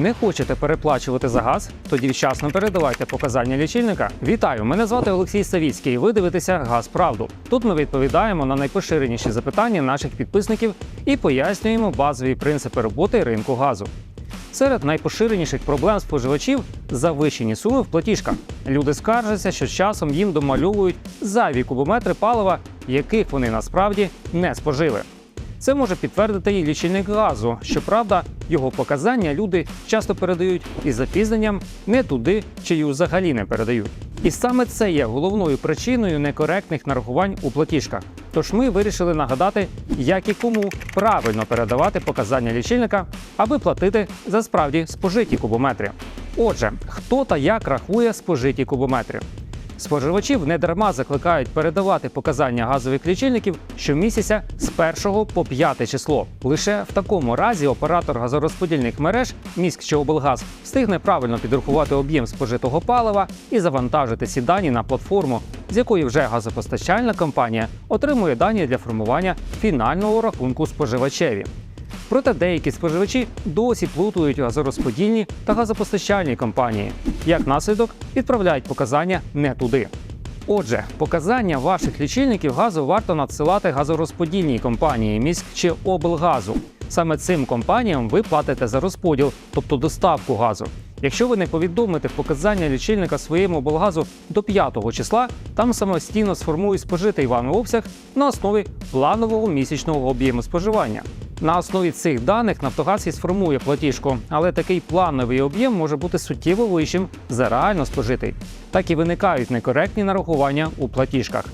Не хочете переплачувати за газ? Тоді вчасно передавайте показання лічильника. Вітаю! Мене звати Олексій Савіцький. Ви дивитеся Газ Правду. Тут ми відповідаємо на найпоширеніші запитання наших підписників і пояснюємо базові принципи роботи ринку газу. Серед найпоширеніших проблем споживачів завищені суми в платіжках. Люди скаржаться, що з часом їм домальовують зайві кубометри палива, яких вони насправді не спожили. Це може підтвердити і лічильник газу. Щоправда, його показання люди часто передають із запізненням не туди, чи й взагалі не передають. І саме це є головною причиною некоректних нарахувань у платіжках. Тож ми вирішили нагадати, як і кому правильно передавати показання лічильника, аби платити за справді спожиті кубометри. Отже, хто та як рахує спожиті кубометри? Споживачів не дарма закликають передавати показання газових лічильників щомісяця з 1 по 5 число. Лише в такому разі оператор газорозподільних мереж міськ чи облгаз встигне правильно підрахувати об'єм спожитого палива і завантажити ці дані на платформу, з якої вже газопостачальна компанія отримує дані для формування фінального рахунку споживачеві. Проте деякі споживачі досі плутають газорозподільні та газопостачальні компанії. Як наслідок відправляють показання не туди. Отже, показання ваших лічильників газу варто надсилати газорозподільній компанії міськ чи облгазу. Саме цим компаніям ви платите за розподіл, тобто доставку газу. Якщо ви не повідомите показання лічильника своєму облгазу до 5 числа, там самостійно сформують спожитий вами обсяг на основі планового місячного об'єму споживання. На основі цих даних Нафтогаз і сформує платіжку, але такий плановий об'єм може бути суттєво вищим за реально спожитий. Так і виникають некоректні нарахування у платіжках.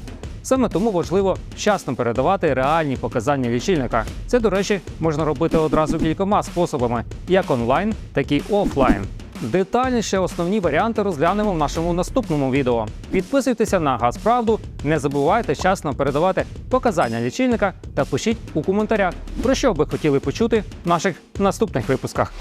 Саме тому важливо вчасно передавати реальні показання лічильника. Це, до речі, можна робити одразу кількома способами: як онлайн, так і офлайн. Детальніше основні варіанти розглянемо в нашому наступному відео. Підписуйтеся на Газправду, не забувайте часно передавати показання лічильника та пишіть у коментарях, про що ви хотіли почути в наших наступних випусках.